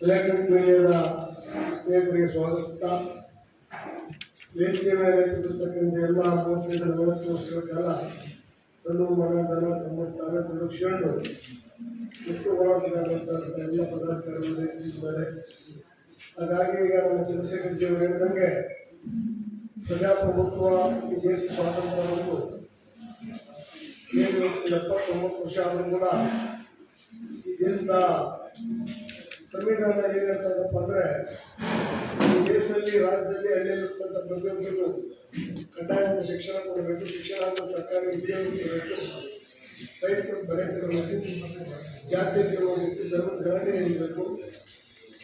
Electric ಮೀಡಿಯಾದ ಸ್ನೇಹಿತರಿಗೆ ಸ್ವಾಗತಿಸ್ತಾ, ವೇದಿಕೆ ಮೇಲೆ ಕೂತಿರ್ತಕ್ಕಂಥ ಎಲ್ಲ ಮೂವತ್ತೈದು ನಲವತ್ತು ವರ್ಷಗಳ ಕಾಲ ತನ್ನ ಮನ ದನ ತಮ್ಮ ತಾವೇ ಕೊಂಡೋಗಿಸ್ಕೊಂಡು ಮುಖ್ಯ ಹೋರಾಟಗಾರರಂತ ಎಲ್ಲ ಪದಾಧಿಕಾರಿಗಳು ಹಾಗಾಗಿ ಈಗ ನಮ್ಮ ಚಂದ್ರಶೇಖರ್ ಜಿ ಅವರು ಹೇಳಿದಂಗೆ ಪ್ರಜಾಪ್ರಭುತ್ವ ಈ ದೇಶ ಸ್ವಾತಂತ್ರ್ಯ ಬಂದು ಏನು ಎಪ್ಪತ್ತೊಂಬತ್ತು ವರ್ಷ ಆದರೂ ಕೂಡ ಈ ದೇಶದ ಸಂವಿಧಾನ ಏನು ಹೇಳ್ತದಪ್ಪ ಅಂದರೆ, ಈ ದೇಶದಲ್ಲಿ, ರಾಜ್ಯದಲ್ಲಿ ಹಳ್ಳಿಯಲ್ಲಿರ್ತಕ್ಕಂಥ ಪ್ರತಿಯೊಬ್ಬರಿಗೂ ಕಡ್ಡಾಯವಾದ ಶಿಕ್ಷಣ ಕೊಡಬೇಕು, ಶಿಕ್ಷಣ ಅಂತ ಸರ್ಕಾರಿ ಉದ್ಯೋಗ ಕೊಡಬೇಕು. ಕೊಟ್ಟು ಬೆಳೆ ಕೊಡಬೇಕು ಜಾತಿ ಇರಬೇಕು ಧರ್ಮದ ಗಣನೆ ನೀಡಬೇಕು.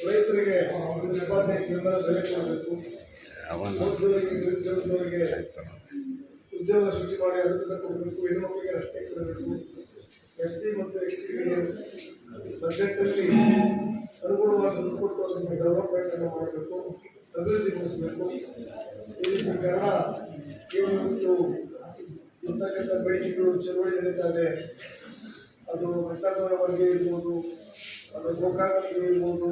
ರೈತರಿಗೆ ಉತ್ಪಾದನೆ ಬೆಂಬಲ ಬೆಲೆ ಕೊಡಬೇಕು. ಓದುವವರಿಗೆ ನಿರುದ್ಯೋಗದವರಿಗೆ ಉದ್ಯೋಗ ಸೃಷ್ಟಿ ಮಾಡಿ ಅದರಿಂದ ಕೊಡಬೇಕು ಹೆಣ್ಮಕ್ಳಿಗೆ ರಸ್ತೆ ಕೊಡಬೇಕು. ಎಸ್ ಸಿ ಮತ್ತು ಎಸ್ ಟಿಗಳಿಗೆ ಬಜೆಟಲ್ಲಿ ಅನುಗುಣವಾಗಿ ಕೊಟ್ಟು ಅದನ್ನು ಡೆವಲಪ್ಮೆಂಟ್ ಅನ್ನು ಮಾಡಬೇಕು ಅಭಿವೃದ್ಧಿಗೊಳಿಸಬೇಕು ಈ ರೀತಿ ಕನ್ನಡ ಕೇವಲ ಇರ್ತಕ್ಕಂಥ ಬೇಡಿಕೆಗಳು ಚಳುವಳಿ ನಡೀತಾ ಇದೆ ಅದು ವರ್ಗ ಇರ್ಬೋದು, ಅದು ಗೋಕಾಕ ಇರ್ಬೋದು,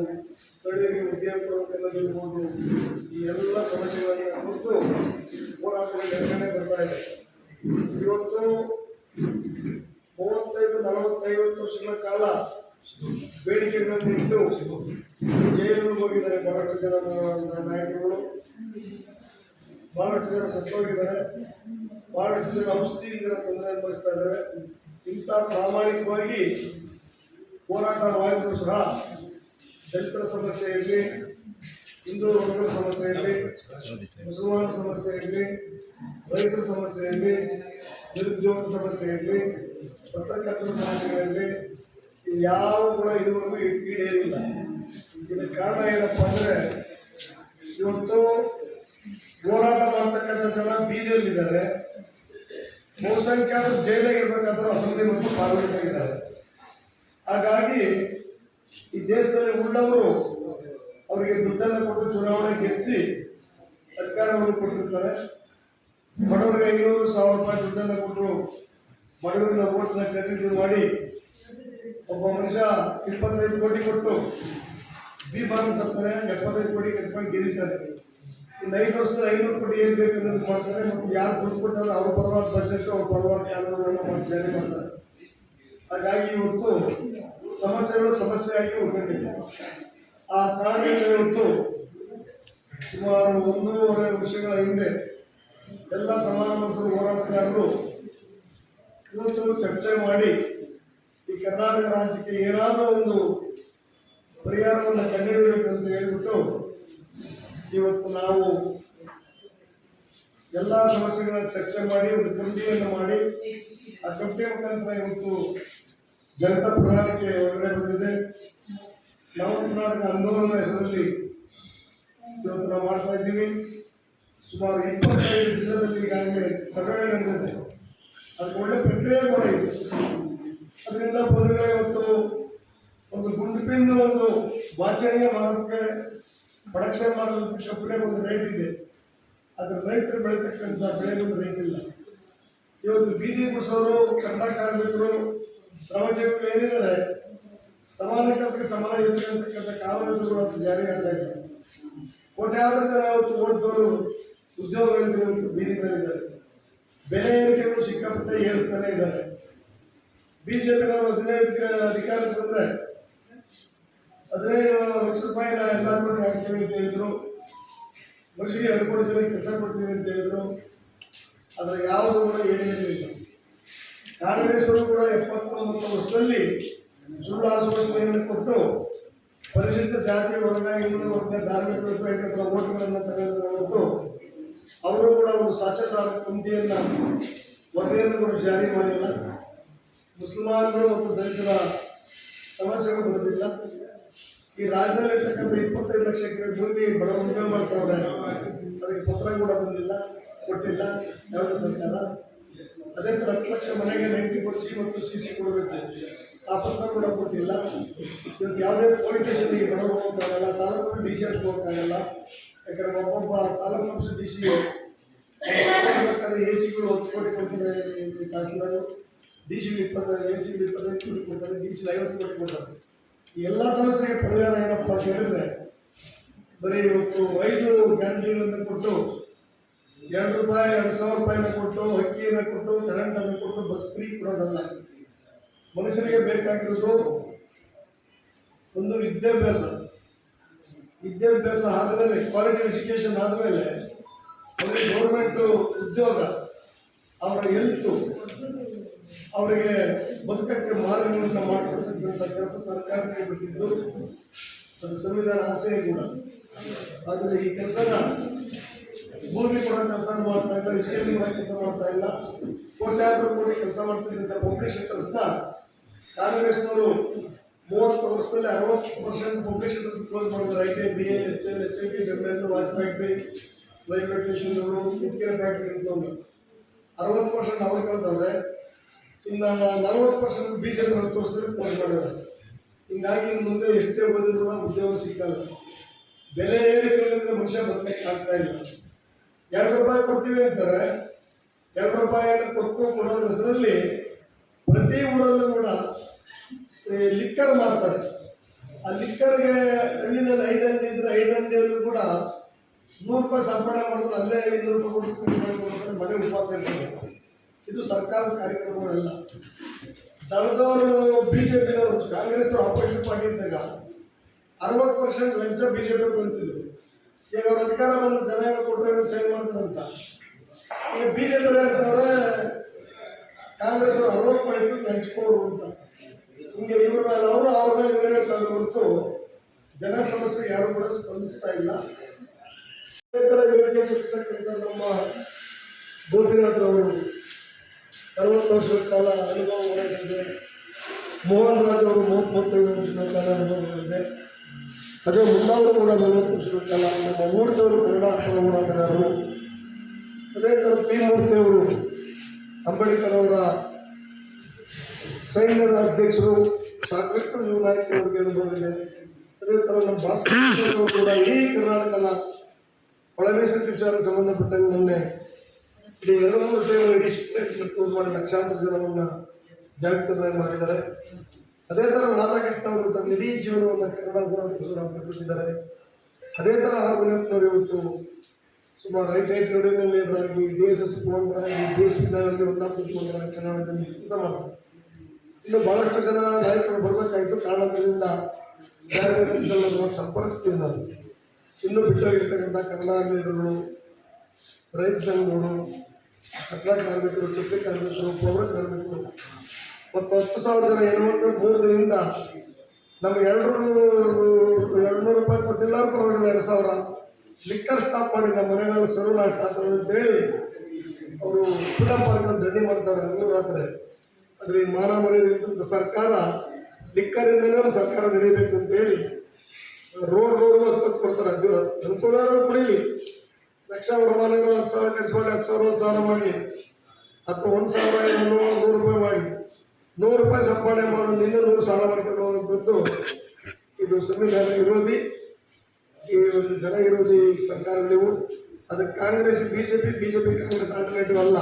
ಸ್ಥಳೀಯರಿಗೆ ಉದ್ಯೋಗ ಈ ಎಲ್ಲ ಸಮಸ್ಯೆಗಳನ್ನು ಕುರಿತು ಹೋರಾಟಗಳು ನಡ್ಕೊಂಡೇ ಬರ್ತಾ ಇದೆ ಇವತ್ತು ಮೂವತ್ತೈದು ನಲವತ್ತೈವತ್ತು ವರ್ಷಗಳ ಕಾಲ ಬೇಡಿಕೆಗಳನ್ನು ಇಟ್ಟು ಜೈಲು ಹೋಗಿದ್ದಾರೆ. ಬಹಳಷ್ಟು ಜನ ನಾಯಕರುಗಳು. ಬಹಳಷ್ಟು ಜನ ಸತ್ತೋಗಿದ್ದಾರೆ. ಬಹಳಷ್ಟು ಜನ ಔಷಧಿಯಿಂದ ತೊಂದರೆ ಅನುಭವಿಸ್ತಾ ಇದ್ದಾರೆ. ಇಂಥ ಪ್ರಾಮಾಣಿಕವಾಗಿ ಹೋರಾಟ ಮಾಡಿದ್ರು ಸಹ ದಲಿತರ ಸಮಸ್ಯೆ ಇರಲಿ ಹಿಂದೂ ವರ್ಗದ ಸಮಸ್ಯೆ ಇರಲಿ ಮುಸಲ್ಮಾನ ಸಮಸ್ಯೆ ಇರಲಿ ರೈತರ ಸಮಸ್ಯೆ ಇರಲಿ ನಿರುದ್ಯೋಗದ ಸಮಸ್ಯೆ ಇರಲಿ ಪತ್ರಕರ್ತರ ಸಮಸ್ಯೆಗಳಿರಲಿ ಇವು ಯಾವ ಕೂಡ ಇದುವರೆಗೂ ಈಡೇರಿಲ್ಲ ಇದಕ್ಕೆ ಕಾರಣ ಏನಪ್ಪ ಅಂದರೆ, ಇವತ್ತು ಹೋರಾಟ ಮಾಡ್ತಕ್ಕಂಥ ಜನ ಬೀದಿಯಲ್ಲಿದ್ದಾರೆ. ಬಹುಸಂಖ್ಯಾತರು ಜೈಲಿಗೆ ಇರಬೇಕಾದ್ರೂ ಅಸೆಂಬ್ಲಿ ಮತ್ತು ಪಾರ್ಲಿಮೆಂಟ್ ಆಗಿದ್ದಾರೆ. ಹಾಗಾಗಿ ಈ ದೇಶದಲ್ಲಿ ಉಳ್ಳವರು ಅವರಿಗೆ ದುಡ್ಡನ್ನು ಕೊಟ್ಟು ಚುನಾವಣೆ ಗೆಲ್ಲಿಸಿ ಅಧಿಕಾರವನ್ನು ಕೊಟ್ಟಿರ್ತಾರೆ. ಬಡವರಿಗೆ ಐನೂರು ಸಾವಿರ ರೂಪಾಯಿ ದುಡ್ಡನ್ನು ಕೊಟ್ಟರು ಬಡವರಿಂದ ಓಟ್ನ ಖರೀದಿ ಮಾಡಿ ಒಬ್ಬ ಮನುಷ್ಯ ಇಪ್ಪತ್ತೈದು ಕೋಟಿ ಕೊಟ್ಟು ಬಿ ಫಾರ್ಮ್ ತರ್ತಾರೆ, ಎಪ್ಪತ್ತೈದು ಕೋಟಿ ಕಟ್ಕೊಂಡು ಗೆದಿತಾರೆ ಇನ್ನು ಐದು ವರ್ಷದಲ್ಲಿ ಐನೂರು ಕೋಟಿ ಏನು ಬೇಕು ಅನ್ನೋದು ಮಾಡ್ತಾರೆ, ಮತ್ತು ಯಾರು ದುಡ್ಡು ಕೊಟ್ಟಾರೆ ಅವ್ರ ಪರವಾದ ಬಜೆಟ್, ಅವ್ರ ಪರವಾದ ಕಾನೂನನ್ನು ಮಾಡಿ ಜಾರಿ ಮಾಡ್ತಾರೆ. ಹಾಗಾಗಿ ಇವತ್ತು ಸಮಸ್ಯೆಗಳು ಸಮಸ್ಯೆಯಾಗಿ ಉಳ್ಕೊಂಡಿದೆ. ಆ ಕಾರಣದಿಂದ ಇವತ್ತು ಸುಮಾರು ಒಂದೂವರೆ ವರ್ಷಗಳ ಹಿಂದೆ ಎಲ್ಲ ಸಮಾನ ಮನಸ್ಸು ಹೋರಾಟಗಾರರು ಇವತ್ತು ಚರ್ಚೆ ಮಾಡಿ ಕರ್ನಾಟಕ ರಾಜ್ಯಕ್ಕೆ ಏನಾದರೂ ಒಂದು ಪರಿಹಾರವನ್ನು ಕಂಡುಹಿಡಿಯಬೇಕು ಅಂತ ಹೇಳಿಬಿಟ್ಟು ಇವತ್ತು ನಾವು ಎಲ್ಲ ಸಮಸ್ಯೆಗಳನ್ನ ಚರ್ಚೆ ಮಾಡಿ, ಒಂದು ಕಮಿಟಿಯನ್ನು ಮಾಡಿ, ಆ ಕಮಿಟಿ ಮುಖಾಂತರ ಇವತ್ತು ಜನತಾ ಪ್ರಣಾಳಿಕೆ ಹೊರಗಡೆ ಬಂದಿದೆ. ನವ ಕರ್ನಾಟಕ ಆಂದೋಲನ ಹೆಸರಲ್ಲಿ ಇವತ್ತು ನಾವು ಮಾಡ್ತಾ ಇದ್ದೀವಿ. ಸುಮಾರು ಇಪ್ಪತ್ತೈದು ಜಿಲ್ಲೆಗಳಲ್ಲಿ ಈಗಾಗಲೇ ಸಭೆಗಳು ನಡೆದಿದೆ. ಅದಕ್ಕೆ ಒಳ್ಳೆ ಪ್ರಕ್ರಿಯೆ ಕೂಡ ಇದೆ. ಅದರಿಂದ ಬದುಗಳ ಇವತ್ತು ಒಂದು ಗುಂಡಿಪಿಂದ ಒಂದು ವಾಚನೀಯ ಮಾಡೋದಕ್ಕೆ ಪ್ರೊಡಕ್ಷನ್ ಮಾಡೋದಕ್ಕೆ ಕಬ್ಬಿಗೆ ಒಂದು ರೇಟ್ ಇದೆ. ಅದ್ರ ರೈತರು ಬೆಳೀತಕ್ಕಂಥ ಬೆಳೆ ಒಂದು ರೇಟ್ ಇಲ್ಲ. ಇವತ್ತು ಬೀದಿ ಗುಡಿಸೋರು ಕನ್ನಡ ಕಾರ್ಮಿಕರು ಶ್ರಮಜೀವಿಗಳು ಏನಿದ್ದಾರೆ, ಸಮಾನ ಕೆಲಸಕ್ಕೆ ಸಮಾನ ಯೋಜನೆ ಅಂತಕ್ಕಂಥ ಕಾನೂನು ಕೂಡ ಅದು ಜಾರಿ ಆಗ್ತಾ ಇಲ್ಲ. ಕೋಟ್ಯಾಂತರ ಜನ ಇವತ್ತು ಓದಿದವರು ಉದ್ಯೋಗ ಇಲ್ಲದೆ ಇವತ್ತು ಬೀದಿ ಮೇಲಿದ್ದಾರೆ ಬೆಲೆ ಏರಿಕೆಗಳು ಸಿಕ್ಕಾಪಟ್ಟೆ ಏರಿಸ್ತಾನೆ ಇದ್ದಾರೆ. ಬಿಜೆಪಿನವರು ಹದಿನೈದು ಅಧಿಕಾರಕ್ಕೆ ಬಂದ್ರೆ ಹದಿನೈದು ಲಕ್ಷ ರೂಪಾಯಿನ ಎಲ್ಲ ಕೊಟ್ಟು ಹಾಕ್ತೀವಿ ಅಂತ ಹೇಳಿದ್ರು. ವರ್ಷಕ್ಕೆ ಎರಡು ಕೋಟಿ ಜನ ಕೆಲಸ ಕೊಡ್ತೀವಿ ಅಂತ ಹೇಳಿದ್ರು. ಅದರ ಯಾವುದು ಕೂಡ ಏನೇ ಇಲ್ಲ. ಅವರು ಕೂಡ ಎಪ್ಪತ್ತೊಂಬತ್ತು ವರ್ಷದಲ್ಲಿ ಸುಳ್ಳು ಆಶ್ವಾಸನೆಯನ್ನು ಕೊಟ್ಟು ಪರಿಶಿಷ್ಟ ಜಾತಿ ವರ್ಗ, ಹಿಂದೂ ವರ್ಗ, ಧಾರ್ಮಿಕ ಉಪಯೋಗದ ಓಟ್ಗಳನ್ನು ತಗೊಂಡಿದ್ದ ಹೊರತು ಅವರು ಕೂಡ ಒಂದು ಸಾಕ್ಷಾಚಾರ ಕಮಿಟಿಯನ್ನ ವರದಿಯನ್ನು ಕೂಡ ಜಾರಿ ಮಾಡಿಲ್ಲ. ಮುಸಲ್ಮಾನರು ಮತ್ತು ದಲಿತರ ಸಮಸ್ಯೆಗಳು ಬರೋದಿಲ್ಲ ಈ ರಾಜ್ಯದಲ್ಲಿರ್ತಕ್ಕಂಥ ಇಪ್ಪತ್ತೈದು ಲಕ್ಷ ಎಕರೆ ಭೂಮಿ ಬಡ ಉದ್ಯೋಗ ಮಾಡ್ತಾವ್ರೆ ಅದಕ್ಕೆ ಪತ್ರ ಕೂಡ ಬಂದಿಲ್ಲ, ಕೊಟ್ಟಿಲ್ಲ, ಯಾವುದೇ ಸರ್ಕಾರ. ಅದೇ ಥರ ಹತ್ತು ಲಕ್ಷ ಮನೆಗೆ ನೈಂಟಿ ಫೋರ್ ಸಿ ಮತ್ತು ಸಿ ಸಿ ಕೊಡಬೇಕು. ಆ ಪತ್ರ ಕೂಡ ಕೊಟ್ಟಿಲ್ಲ. ಇವತ್ತು ಯಾವುದೇ ಪೊಲೀಸ್ ಸ್ಟೇಷನ್ಗೆ ಬಡವರು ಹೋಗೋಕ್ಕಾಗಲ್ಲ ತಾಲೂಕು ಡಿ ಸಿ ಎಫ್ ಹೋಗೋಕ್ಕಾಗಲ್ಲ. ಯಾಕಂದ್ರೆ ಒಬ್ಬೊಬ್ಬ taluk office D C A ಸಿಗಳು ಹತ್ತು ಕೋಟಿ ಕೊಡ್ತಾರೆ ತಹಸೀಲ್ದಾರು ಡಿ ಸಿ ಇಪ್ಪತ್ತು ಎ ಸಿ ಇಪ್ಪತ್ತೈದು ಕೋಟಿ ಕೊಡ್ತಾರೆ ಡಿ ಸಿ ಐವತ್ತು ಕೋಟಿ ಕೊಡ್ತಾರೆ. ಎಲ್ಲ ಸಮಸ್ಯೆಗೆ ಪರಿಹಾರ ಏನಪ್ಪ ಅಂತ ಹೇಳಿದ್ರೆ, ಬರೀ ಇವತ್ತು ಐದು ಗ್ಯಾರಂಟಿಗಳನ್ನು ಕೊಟ್ಟು, ಎರಡು ರೂಪಾಯಿ, ಎರಡು ಸಾವಿರ ರೂಪಾಯಿನ ಕೊಟ್ಟು, ಅಕ್ಕಿಯನ್ನು ಕೊಟ್ಟು ಕರೆಂಟನ್ನು ಕೊಟ್ಟು, ಬಸ್ ಫ್ರೀ ಕೊಡೋದಲ್ಲ. ಮನುಷ್ಯರಿಗೆ ಬೇಕಾಗಿರೋದು ಒಂದು ವಿದ್ಯಾಭ್ಯಾಸ. ವಿದ್ಯಾಭ್ಯಾಸ ಆದಮೇಲೆ ಕ್ವಾಲಿಟಿ ಎಜುಕೇಷನ್ ಆದಮೇಲೆ ಅವರಿಗೆ ಗೌರ್ಮೆಂಟು ಉದ್ಯೋಗ, ಅವರ ಹೆಲ್ತು ಅವರಿಗೆ ಬದುಕಕ್ಕೆ ಮಾರ್ಗಗಳನ್ನು ಮಾಡಿಕೊಡ್ತಕ್ಕಂಥ ಕೆಲಸ ಸರ್ಕಾರಕ್ಕೆ ಬಿಟ್ಟಿದ್ದು ಅದು ಸಂವಿಧಾನ ಆಸೆಯೇ ಕೂಡ. ಆದರೆ ಈ ಕೆಲಸನ ಭೂಮಿ ಕೂಡ ಕೆಲಸ ಮಾಡ್ತಾ ಇಲ್ಲ ವಿಷಯಗಳು ಕೂಡ ಕೆಲಸ ಮಾಡ್ತಾ ಇಲ್ಲ. ಕೋಟ್ಯಾಂತರ ಕೋಟಿ ಕೆಲಸ ಮಾಡ್ತಿದ್ದಂಥ ಪಬ್ಲಿಕ್ ಕೆಲಸದ ಕಾಂಗ್ರೆಸ್ನವರು ಮೂವತ್ತು ವರ್ಷದಲ್ಲಿ ಅರವತ್ತು ಪರ್ಸೆಂಟ್ ಪಬ್ಲಿಕ್ ಕೆಲಸ ಕ್ಲೋಸ್ ಮಾಡಿದ್ರು. I T B L H L H L T ಜಮ್ಮೆಲ್ watch factory life ಸ್ಟೇಷನ್ಗಳು ಉಕ್ಕಿನ ಫ್ಯಾಕ್ಟ್ರಿ ಅಂತಂದು ಅರವತ್ತು ಪರ್ಸೆಂಟ್ ಅವ್ರು ಕಳೆದವ್ರೆ. ಇನ್ನು ನಲವತ್ತು ಪರ್ಸೆಂಟ್ ಬಿ ಜೆ ಪಿ ವರ್ಷದಲ್ಲಿ ಕ್ಲೋಸ್ ಮಾಡಿದ್ದಾರೆ ಹಿಂಗಾಗಿ ಇನ್ನು ಮುಂದೆ ಎಷ್ಟೇ ಓದಿದ್ರು ಉದ್ಯೋಗ ಸಿಕ್ಕಲ್ಲ. ಬೆಲೆ ಏರಿಕೆಗಳಿಂದ ಮನುಷ್ಯ ಬದುಕಕ್ಕೆ ಆಗ್ತಾ ಇಲ್ಲ. ಎರಡು ರೂಪಾಯಿ ಕೊಡ್ತೀವಿ ಅಂತಾರೆ. ಎರಡು ರೂಪಾಯಿಯನ್ನು ಕೊಟ್ಟು ಕೊಡೋದ್ರ ಹೆಸರಲ್ಲಿ ಪ್ರತಿ ಊರಲ್ಲೂ ಕೂಡ ಲಿಕ್ಕರ್ ಮಾರ್ತಾರೆ. ಆ ಲಿಕ್ಕರ್ಗೆ ಹಣ್ಣಿನಲ್ಲಿ ಐದು ಅಂಗಡಿ ಇದ್ರೆ ಐದು ಅಂಗಡಿಯಲ್ಲೂ ಕೂಡ ನೂರು ರೂಪಾಯಿ ಸಂಪಾದನೆ ಮಾಡಿದ್ರೆ ಅಲ್ಲೇ ಐನೂರು ರೂಪಾಯಿ ಕೊಟ್ಟು ಮನೆ ಉಪವಾಸ ಇರ್ತದೆ. ಇದು ಸರ್ಕಾರದ ಕಾರ್ಯಕ್ರಮಗಳಲ್ಲ ದಳದವರು ಬಿ ಜೆ ಪಿನವರು ಕಾಂಗ್ರೆಸ್ ಆಪರೇಷನ್ ಪಾರ್ಟಿ ಇದ್ದಾಗ ಅರವತ್ತು ಪರ್ಸೆಂಟ್ ಲಂಚ ಬಿ ಜೆ ಪಿ ಬಂತಿದ್ರು ಈಗ ಅವ್ರ ಅಧಿಕಾರ ಬಂದು ಜನ ಕೊಟ್ಟರೆ ಚೇಂಜ್ ಮಾಡ್ತಾರಂತ. ಈಗ ಬಿ ಜೆ ಪಿ ಹೇಳ್ತಾರೆ ಕಾಂಗ್ರೆಸ್ ಅವರು ಅರವತ್ತು ಪಾಯಿಂಟ್ ಲಂಚ್ಕೋರು ಅಂತ. ಹಿಂಗೆ ಇವ್ರ ಮೇಲೆ ಅವರು, ಅವ್ರ ಮೇಲೆ ಇವ್ರು ಹೇಳ್ತಾರೆ ಹೊರತು ಜನ ಸಮಸ್ಯೆ ಯಾರು ಕೂಡ ಸ್ಪಂದಿಸ್ತಾ ಇಲ್ಲ. ಕೊಡ್ತಕ್ಕಂಥ ನಮ್ಮ ಗೋಪಿನಾಥ್ ಅವರು ಅರವತ್ತು ವರ್ಷದ ಕಾಲ ಅನುಭವ ಹೊರಟಿದೆ ಮೋಹನ್ ರಾಜ್ ಅವರು ಮೂವತ್ತೈದು ವರ್ಷಗಳ ಕಾಲ ಅನುಭವಗಳಿದೆ ಅದೇ ಮುಂದಾವರು ಕೂಡ ನಲವತ್ತು ವರ್ಷಗಳ ಕಾಲ ನಮ್ಮ ಮೂರ್ತಿಯವರು ಕನ್ನಡ ಪರ ಹೋರಾಟಗಾರರು ಅದೇ ಥರ ಪಿ ಮೂರ್ತಿಯವರು ಅಂಬೇಡ್ಕರ್ ಅವರ ಸೈನ್ಯದ ಅಧ್ಯಕ್ಷರು, ಸಾಕಷ್ಟು ಯುವ ನಾಯಕರಿಗೆ ಅನುಭವ ಇದೆ. ಅದೇ ಥರ ನಮ್ಮ ಭಾಸ್ಕರ್ ಕೂಡ ಇಡೀ ಕರ್ನಾಟಕದ ಒಳಮೀಸಲು ವಿಚಾರಕ್ಕೆ ಸಂಬಂಧಪಟ್ಟಂಗೆ ಮೊನ್ನೆ ಮೂರು ಟೈಮ್ ಇಡೀ ಮಾಡಿ ಲಕ್ಷಾಂತರ ಜನವನ್ನು ಜಾಗೃತರನ್ನಾಗಿ ಮಾಡಿದ್ದಾರೆ. ಅದೇ ಥರ ರಾಧಾಕೃಷ್ಣ ಅವರು ತಮ್ಮ ಇಡೀ ಜೀವನವನ್ನು ಕನ್ನಡ ಪ್ರಕಟಿಸಿದ್ದಾರೆ. ಅದೇ ಥರ ಹಾರ್ಮೋನಿಯಪ್ಪನವರು ಇವತ್ತು ಸುಮಾರು ರೈಟ್ ರೈಟ್ ಆಗಿ ಡಿ ಎಸ್ ಎಸ್ ಆಗಿ ಡಿ ಎಸ್ ಪಿನಲ್ಲಿ ಒಂದಾಗಿ ಕನ್ನಡದಲ್ಲಿ ಕೆಲಸ ಮಾಡ್ತಾರೆ. ಇನ್ನು ಬಹಳಷ್ಟು ಜನ ನಾಯಕರು ಬರಬೇಕಾಗಿತ್ತು. ಕಾರಣದಿಂದ ಬೇರೆ ಬೇರೆ ಸಂಪರ್ಕಿಸ್ತೀವಿ ನಾವು. ಇನ್ನೂ ಬಿಟ್ಟೋಗಿರ್ತಕ್ಕಂಥ ಕನ್ನಡ ಲೀಡರ್ಗಳು ರೈತ ಸಂಘದವರು ಕಟ್ಟಡ ಕಾರ್ಮಿಕರು ಚಪ್ಪೆ ಕಾರ್ಮಿಕರು, ಪೌರ ಕಾರ್ಮಿಕರು. ಮತ್ತು ಹತ್ತು ಸಾವಿರ ಜನ ಹೆಣ್ಮಕ್ಳು ಮೂರು ದಿನದಿಂದ ನಮ್ಗೆ ಎರಡು ಎರಡು ನೂರು ರೂಪಾಯಿ ಕೊಟ್ಟಿಲ್ಲ ಪರವಾಗಿಲ್ಲ, ಎರಡು ಸಾವಿರ. ಲಿಕ್ಕರ್ ಸ್ಟಾಪ್ ಮಾಡಿ ನಮ್ಮ ಮನೆಗಳಲ್ಲಿ ಸರ್ವ್ ಆಗ್ತದೆ ಅಂತೇಳಿ ಅವರು ಫುಡ್ ಪಾರ್ಕ್ ರೆಡಿ ಮಾಡ್ತಾರೆ ಹಗಲು ರಾತ್ರಿ ಆದರೆ ಈ ಮಾನ ಮರ್ಯಾದೆ ಸರ್ಕಾರ ಲಿಕ್ಕರಿಂದಲೇ ಸರ್ಕಾರ ನಡೀಬೇಕು ಅಂತೇಳಿ ರೋಡ್ ರೋಡ್ ಹತ್ತು ಕೊಡ್ತಾರೆ. ಅದು ಅನುಕೂಲ ಕುಡೀಲಿ. ಲಕ್ಷ ಇರೋ ಹತ್ತು ಸಾವಿರ ಖರ್ಚು ಮಾಡಿ, ಹತ್ತು ಸಾವಿರ, ಒಂದು ಸಾವಿರ ಮಾಡಲಿ ಅಥವಾ ಒಂದು ಸಾವಿರ ಏನೋ ನೂರು ರೂಪಾಯಿ ಮಾಡಿ. ನೂರು ರೂಪಾಯಿ ಸಂಪಾದನೆ ಮಾಡೋ, ನಿನ್ನೆ ನೂರು ಸಾಲ ಮಾಡ್ಕೊಂಡು ಹೋಗುವಂಥದ್ದು ಇದು ಸಂವಿಧಾನ ವಿರೋಧಿ. ಈ ಒಂದು ಜನ ವಿರೋಧಿ ಸರ್ಕಾರಗಳಿವು ಅದಕ್ಕೆ Congress B J P B J P Congress alternative ಅಲ್ಲ.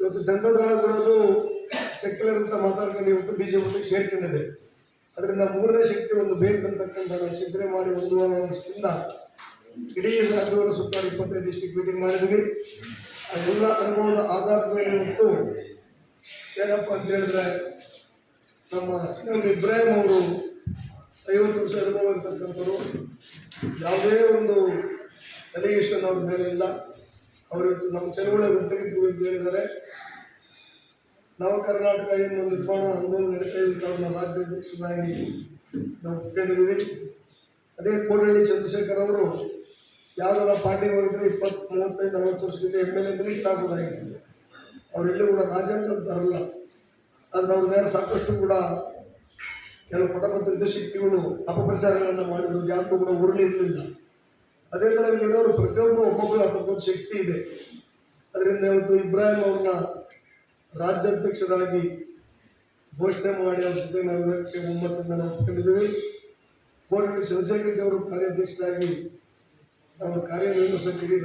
ಇವತ್ತು ಜನತಾದಳ ಕೂಡ ಅದು ಸೆಕ್ಯುಲರ್ ಅಂತ ಮಾತಾಡ್ಕೊಂಡು ಇವತ್ತು ಬಿ ಜೆ ಪಿ ಸೇರ್ಕೊಂಡಿದೆ. ಅದರಿಂದ ಮೂರನೇ ಶಕ್ತಿ ಒಂದು ಬೇಕಂತಕ್ಕಂಥ ನಾವು ಚಿಂತನೆ ಮಾಡಿ ಒಂದು ವಾರ ವರ್ಷದಿಂದ ಇಡೀ ರಾಜ್ಯವನ್ನು ಸುತ್ತ ಇಪ್ಪತ್ತೈದು ಡಿಸ್ಟಿಕ್ ಮೀಟಿಂಗ್ ಮಾಡಿದ್ವಿ. ಆ ಎಲ್ಲ ಅನುಭವದ ಆಧಾರದ ಮೇಲೆ ಇವತ್ತು ಏನಪ್ಪ ಅಂತ ಹೇಳಿದ್ರೆ ನಮ್ಮ ಸಿ ಎಂ ಇಬ್ರಾಹಿಂ ಅವರು ಐವತ್ತು ವರ್ಷ ಅನುಭವ ಇರ್ತಕ್ಕಂಥವ್ರು. ಯಾವುದೇ ಒಂದು ಅಲಿಗೇಷನ್ ಅವ್ರ ಮೇಲೆ ಇಲ್ಲ. ಅವರು ನಮ್ಮ ಚಳುವಳಿ ತೆಗೆದು ಅಂತ ಹೇಳಿದ್ದಾರೆ. ನವ ಕರ್ನಾಟಕ ಏನು ನಿರ್ಮಾಣ ಆಂದೋಲನ ನಡೀತಾ ಇದೆ ಅವ್ರನ್ನ ರಾಜ್ಯಾಧ್ಯಕ್ಷರನ್ನಾಗಿ ನಾವು ಕೇಳಿದ್ದೀವಿ. ಅದೇ ಕೋಡಹಳ್ಳಿ ಚಂದ್ರಶೇಖರ್ ಅವರು ಯಾವುದೋ ಪಾರ್ಟಿಗೆ ಹೋಗಿದ್ರೆ ಇಪ್ಪತ್ತು ಮೂವತ್ತೈದು ನಲವತ್ತು ವರ್ಷದಿಂದ ಎಂ ಎಲ್ ಎ ಮಿನಿಟ್ ಆಗ್ಬೋದಾಗಿತ್ತು ಅವರೆಲ್ಲೂ ಕೂಡ ರಾಜ ಅಂತಾರಲ್ಲ ಆದರೆ ಅವ್ರ ಮೇಲೆ ಸಾಕಷ್ಟು ಕೂಡ ಕೆಲವು ಪಟಪತ್ರಿಕೆ ಶಕ್ತಿಗಳು ಅಪಪ್ರಚಾರಗಳನ್ನು ಮಾಡಿದ್ರು. ಯಾರಿಗೂ ಕೂಡ ಉರುಳಿರಲಿಲ್ಲ. ಅದೇ ಥರ ಇಲ್ಲಿರೋರು ಪ್ರತಿಯೊಬ್ಬರು ಒಬ್ಬೊಬ್ಬರು ಅದಕ್ಕೊಂದು ಶಕ್ತಿ ಇದೆ. ಅದರಿಂದ ಇವತ್ತು ಇಬ್ರಾಹಿಂ ಅವ್ರನ್ನ ರಾಜ್ಯಾಧ್ಯಕ್ಷರಾಗಿ ಘೋಷಣೆ ಮಾಡಿ ಅವ್ರ ಜೊತೆ ನಾವು ಇದಕ್ಕೆ ಒಮ್ಮತದಿಂದ ನಾವು ಒಪ್ಕೊಂಡಿದ್ದೀವಿ. ಕೋಟೆ ಚಂದ್ರಶೇಖರ್ ಅವರು ಕಾರ್ಯಾಧ್ಯಕ್ಷರಾಗಿ ಅವರು ಸಹ ಇಡೀ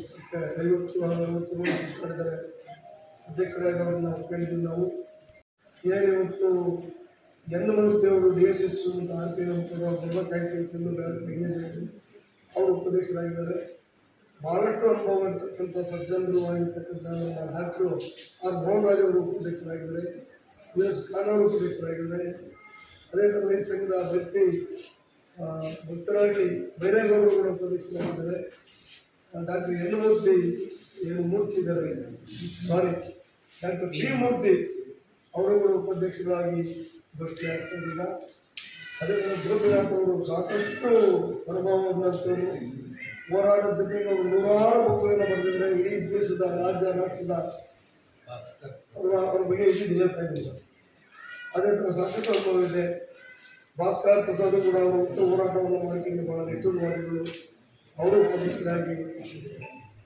ಸುತ್ತಕ್ಕೆ ಐವತ್ತು, ಅರವತ್ತು ಮಾಡಿದ್ದಾರೆ ಅಧ್ಯಕ್ಷರಾಗಿ ಅವ್ರನ್ನ ಕೇಳಿದ್ದೀವಿ ನಾವು. ಏನು ಇವತ್ತು ಯನ್ನಮೂರ್ತಿ ಅವರು ಡಿ ಎಸ್ ಎಸ್ ಅಂತ ಆರ್ ಪಿ ಎಂ ತುಂಬ ಕಾಯ್ತೀವಿ ತಿಂದು ಎಂಗೇಜ್ ಅವರು ಉಪಾಧ್ಯಕ್ಷರಾಗಿದ್ದಾರೆ. ಭಾಳಷ್ಟು ಅನುಭವ ಇರ್ತಕ್ಕಂಥ ಸಜ್ಜನರು ಆಗಿರ್ತಕ್ಕಂಥ ನಮ್ಮ ಡಾಕ್ಟ್ರು ಆರ್ ಮೋಹನ್ ಅವರು ಉಪಾಧ್ಯಕ್ಷರಾಗಿದ್ದಾರೆ. ಯು ಎಸ್ ಖಾನ್ ಅವರು ಉಪಾಧ್ಯಕ್ಷರಾಗಿದ್ದಾರೆ. ಅದೇ ಥರ ಈ ಸಂಘದ ವ್ಯಕ್ತಿ ಭಕ್ತರಾಗಲಿ ಬೈರೇಗೌಡರು ಕೂಡ ಉಪಾಧ್ಯಕ್ಷರಾಗಿದ್ದಾರೆ ಡಾಕ್ಟರ್ ಯನ್ನಮೂರ್ತಿ ಏನು ಮೂರ್ತಿ ಇದ್ದಾರೆ. ಸಾರಿ ಡಾಕ್ಟರ್ ಟಿ ಮೂರ್ತಿ ಅವರು ಕೂಡ ಉಪಾಧ್ಯಕ್ಷರಾಗಿ ಭ್ರಷ್ಟಿಯಾಗ್ತಾರೆ ಈಗ ಅದೇ ಥರ ಗೋಪಿನಾಥ್ ಅವರು ಸಾಕಷ್ಟು ಅನುಭವವಂತವರು ಹೋರಾಟದ ಜೊತೆಗೆ ಅವರು ನೂರಾರು ಮಕ್ಕಳನ್ನು ಬರೆದಿದ್ದಾರೆ. ಇಡೀ ದೇಶದ ರಾಜ್ಯ ರಾಷ್ಟ್ರದ ಅವರ ಅವ್ರ ಬಗ್ಗೆ ಇದ್ದಿದ್ದು ಹೇಳ್ತಾ ಇದ್ದೀನಿ ಸರ್. ಅದೇ ಥರ ಸಾಕಷ್ಟು ಅನುಭವ ಇದೆ. ಭಾಸ್ಕರ್ ಪ್ರಸಾದ್ ಕೂಡ ಅವರು ಉತ್ತರ ಹೋರಾಟವನ್ನು ಮಾಡಿಕೊಂಡು ಬಹಳ ನಿಷ್ಠುರವಾದಿಗಳು ಅವರು ಉಪಾಧ್ಯಕ್ಷರಾಗಿ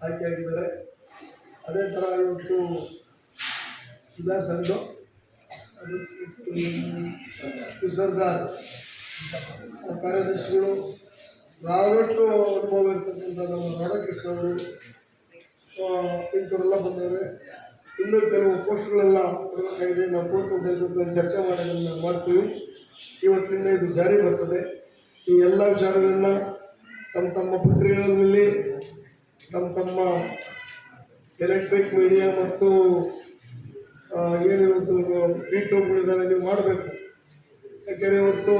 ಆಯ್ಕೆಯಾಗಿದ್ದಾರೆ. ಅದೇ ಥರ ಇವತ್ತು ಅದು ಸರ್ದಾರ್ ಕಾರ್ಯದರ್ಶಿಗಳು ಸಾಕಷ್ಟು ಅನುಭವ ಇರ್ತಕ್ಕಂಥ ನಮ್ಮ ರಾಧಾಕೃಷ್ಣ ಅವರು ಇಂಥವರೆಲ್ಲ ಬಂದವರು. ಇನ್ನೂ ಕೆಲವು ಪೋಸ್ಟ್ಗಳೆಲ್ಲ ಕೊಡಬೇಕಾಗಿದೆ ನಾವು ಕೋರ್ಟ್ ಚರ್ಚೆ ಮಾಡೋದನ್ನು ಮಾಡ್ತೀವಿ. ಇವತ್ತಿಂದ ಇದು ಜಾರಿ ಬರ್ತದೆ. ಈ ಎಲ್ಲ ವಿಚಾರಗಳನ್ನ ತಮ್ಮ ತಮ್ಮ ಪತ್ರಿಕೆಗಳಲ್ಲಿ, ತಮ್ಮ ತಮ್ಮ ಎಲೆಕ್ಟ್ರಿಕ್ ಮೀಡಿಯಾ ಮತ್ತು ಏನಿವತ್ತು ಯೂಟ್ಯೂಬ್ಗಳಿದ್ದಾವೆ ನೀವು ಮಾಡಬೇಕು. ಯಾಕೆಂದರೆ ಇವತ್ತು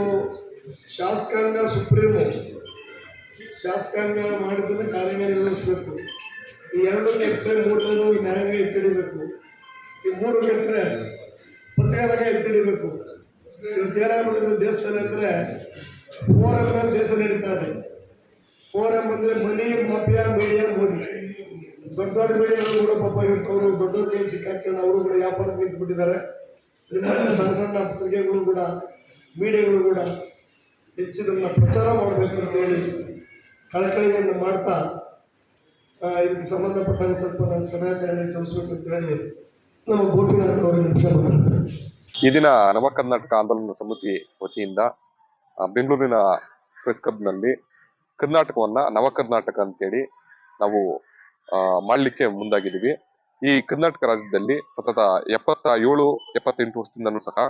ಶಾಸಕಾಂಗ ಸುಪ್ರೀಮು, ಶಾಸಕಾಂಗ ಮಾಡಿದ್ದನ್ನು ಕಾರ್ಯನಿರ್ವಹಿಸಬೇಕು ಈ ಎರಡು ಕೆಟ್ಟರೆ ಮೂರನೇದು ನ್ಯಾಯಾಂಗ ಎತ್ತಿಡಿಬೇಕು. ಈ ಮೂರು ಕೆಟ್ಟರೆ ಪತ್ರಿಕಾರಂಗ ಎತ್ತಿಡಿಬೇಕು. ಇವತ್ತು ಏನಾಗ್ಬಿಟ್ಟಿದೆ ದೇಶದಲ್ಲಿ ಅಂದರೆ ಫೋರಂ ಮೇಲೆ ದೇಶ ನಡೀತಾ ಇದೆ. ಫೋರಂ ಅಂದರೆ ಮನಿ, ಮಾಫಿಯಾ, ಮೀಡಿಯಾ, ಮೋದಿ. ದೊಡ್ಡ ದೊಡ್ಡ ಮೀಡಿಯಾಗಳು ಕೂಡ ಪಾಪ ಅವರು ದೊಡ್ಡ ದೊಡ್ಡ ಸಿಕ್ಕಾಕೊಂಡು ಅವರು ಕೂಡ ವ್ಯಾಪಾರ ನಿಂತು ಬಿಟ್ಟಿದ್ದಾರೆ ಸಣ್ಣ ಸಣ್ಣ ಪತ್ರಿಕೆಗಳು ಕೂಡ, ಮೀಡಿಯಾಗಳು ಕೂಡ ಹೆಚ್ಚಿದನ್ನ ಪ್ರಚಾರ ಮಾಡಬೇಕು ಅಂತೇಳಿ ಕಳಕಳಿಯನ್ನು ಮಾಡ್ತಾ ಇದಕ್ಕೆ ಸಂಬಂಧಪಟ್ಟಂಗೆ ಸ್ವಲ್ಪ ನಾನು ಸಮಯ ತಗೊಂಡು ಚಲಿಸ್ಬೇಕು ಅಂತ ಹೇಳಿ ನಮ್ಮ ಗೋಪಿನಾಥ್ ಅವರಿಗೆ ನಿಮಿಷ ಮಾತಾಡ್ತಾರೆ ಈ ದಿನ ನವ ಕರ್ನಾಟಕ ಆಂದೋಲನ ಸಮಿತಿ ವತಿಯಿಂದ ಬೆಂಗಳೂರಿನ ಪ್ರೆಸ್ ಕ್ಲಬ್ನಲ್ಲಿ ಕರ್ನಾಟಕವನ್ನ ನವ ಕರ್ನಾಟಕ ಅಂತೇಳಿ ನಾವು ಮಾಡಲಿಕ್ಕೆ ಮುಂದಾಗಿದ್ದೀವಿ. ಈ ಕರ್ನಾಟಕ ರಾಜ್ಯದಲ್ಲಿ ಸತತ ಎಪ್ಪತ್ತ ಏಳು ಎಪ್ಪತ್ತೆಂಟು ವರ್ಷದಿಂದನೂ ಸಹ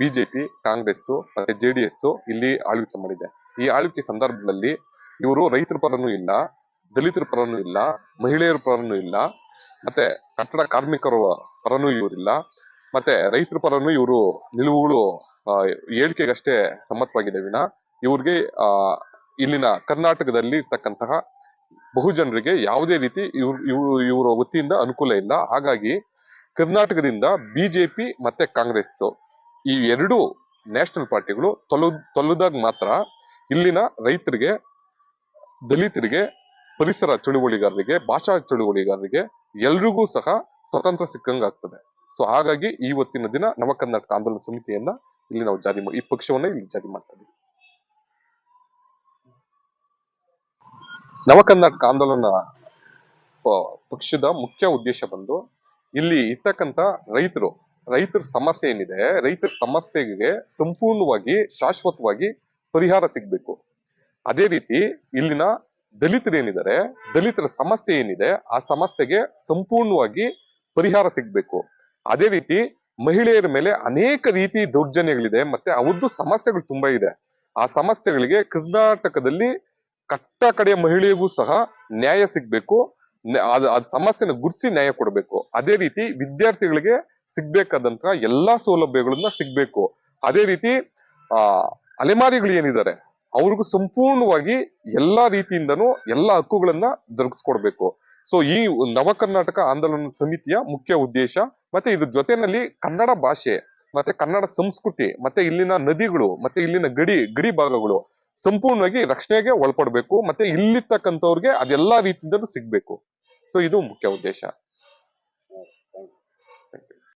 ಬಿಜೆಪಿ ಕಾಂಗ್ರೆಸ್ ಮತ್ತೆ ಜೆ ಡಿ ಎಸ್ ಇಲ್ಲಿ ಆಳ್ವಿಕೆ ಮಾಡಿದೆ. ಈ ಆಳ್ವಿಕೆ ಸಂದರ್ಭದಲ್ಲಿ ಇವರು ರೈತರ ಪರನೂ ಇಲ್ಲ, ದಲಿತರ ಪರನೂ ಇಲ್ಲ, ಮಹಿಳೆಯರ ಪರನೂ ಇಲ್ಲ, ಮತ್ತೆ ಕಟ್ಟಡ ಕಾರ್ಮಿಕರ ಪರನೂ ಇವರಿಲ್ಲ ಮತ್ತೆ ರೈತರ ಪರನು ಇವರು ನಿಲುವುಗಳು ಹೇಳಿಕೆಗಷ್ಟೇ ಸಮ್ಮತವಾಗಿದೆ ವಿನ ಇವ್ರಿಗೆ, ಆ, ಇಲ್ಲಿನ ಕರ್ನಾಟಕದಲ್ಲಿ ಇರ್ತಕ್ಕಂತಹ ಬಹುಜನರಿಗೆ ಯಾವುದೇ ರೀತಿ ಇವ್ರ, ಇವ್ರು ವತಿಯಿಂದ ಅನುಕೂಲ ಇಲ್ಲ. ಹಾಗಾಗಿ ಕರ್ನಾಟಕದಿಂದ ಬಿಜೆಪಿ ಮತ್ತೆ ಕಾಂಗ್ರೆಸ್ ಈ ಎರಡು ನ್ಯಾಷನಲ್ ಪಾರ್ಟಿಗಳು ತೊಲ, ತೊಲದಾಗ ಮಾತ್ರ ಇಲ್ಲಿನ ರೈತರಿಗೆ, ದಲಿತರಿಗೆ, ಪರಿಸರ ಚಳುವಳಿಗಾರರಿಗೆ, ಭಾಷಾ ಚಳುವಳಿಗಾರರಿಗೆ ಎಲ್ರಿಗೂ ಸಹ ಸ್ವತಂತ್ರ ಸಿಕ್ಕಂಗ ಆಗ್ತದೆ ಸೊ ಹಾಗಾಗಿ ಇವತ್ತಿನ ದಿನ ನವ ಕರ್ನಾಟಕ ಆಂದೋಲನ ಸಮಿತಿಯನ್ನ ಇಲ್ಲಿ ನಾವು ಜಾರಿ ಈ ಪಕ್ಷವನ್ನ ಇಲ್ಲಿ ಜಾರಿ ಮಾಡ್ತಾ ಇದ್ದೀವಿ ನವ ಕರ್ನಾಟಕ ಆಂದೋಲನ ಪಕ್ಷದ ಮುಖ್ಯ ಉದ್ದೇಶ ಬಂದು ಇಲ್ಲಿ ಇರ್ತಕ್ಕಂತ ರೈತರು, ರೈತರ ಸಮಸ್ಯೆ ಏನಿದೆ, ರೈತರ ಸಮಸ್ಯೆಗೆ ಸಂಪೂರ್ಣವಾಗಿ ಶಾಶ್ವತವಾಗಿ ಪರಿಹಾರ ಸಿಗ್ಬೇಕು. ಅದೇ ರೀತಿ ಇಲ್ಲಿನ ದಲಿತರು ಏನಿದ್ದಾರೆ, ದಲಿತರ ಸಮಸ್ಯೆ ಏನಿದೆ, ಆ ಸಮಸ್ಯೆಗೆ ಸಂಪೂರ್ಣವಾಗಿ ಪರಿಹಾರ ಸಿಗ್ಬೇಕು. ಅದೇ ರೀತಿ ಮಹಿಳೆಯರ ಮೇಲೆ ಅನೇಕ ರೀತಿ ದೌರ್ಜನ್ಯಗಳಿದೆ ಮತ್ತೆ ಅವ್ರದ್ದು ಸಮಸ್ಯೆಗಳು ತುಂಬಾ ಇದೆ. ಆ ಸಮಸ್ಯೆಗಳಿಗೆ ಕರ್ನಾಟಕದಲ್ಲಿ ಕಟ್ಟ ಕಡೆಯ ಮಹಿಳೆಗೂ ಸಹ ನ್ಯಾಯ ಸಿಗ್ಬೇಕು. ಅದ್ ಅದ್ ಸಮಸ್ಯೆನ ಗುರ್ಸಿ ನ್ಯಾಯ ಕೊಡಬೇಕು. ಅದೇ ರೀತಿ ವಿದ್ಯಾರ್ಥಿಗಳಿಗೆ ಸಿಗ್ಬೇಕಾದಂತಹ ಎಲ್ಲಾ ಸೌಲಭ್ಯಗಳನ್ನ ಸಿಗ್ಬೇಕು. ಅದೇ ರೀತಿ, ಆ, ಅಲೆಮಾರಿಗಳು ಏನಿದ್ದಾರೆ, ಅವ್ರಿಗೂ ಸಂಪೂರ್ಣವಾಗಿ ಎಲ್ಲಾ ರೀತಿಯಿಂದನೂ ಎಲ್ಲಾ ಹಕ್ಕುಗಳನ್ನ ದೊರಕಿಸ್ಕೊಡ್ಬೇಕು. ಸೊ ಈ ನವಕರ್ನಾಟಕ ಆಂದೋಲನ ಸಮಿತಿಯ ಮುಖ್ಯ ಉದ್ದೇಶ ಮತ್ತೆ ಇದ್ರ ಜೊತೆನಲ್ಲಿ ಕನ್ನಡ ಭಾಷೆ, ಮತ್ತೆ ಕನ್ನಡ ಸಂಸ್ಕೃತಿ, ಮತ್ತೆ ಇಲ್ಲಿನ ನದಿಗಳು, ಮತ್ತೆ ಇಲ್ಲಿನ ಗಡಿ ಗಡಿ ಭಾಗಗಳು ಸಂಪೂರ್ಣವಾಗಿ ರಕ್ಷಣೆಗೆ ಒಳಪಡಬೇಕು, ಮತ್ತೆ ಇಲ್ಲಿರ್ತಕ್ಕಂಥವ್ರಿಗೆ ಅದೆಲ್ಲಾ ರೀತಿಯಿಂದಲೂ ಸಿಗ್ಬೇಕು. ಸೊ ಇದು ಮುಖ್ಯ ಉದ್ದೇಶ.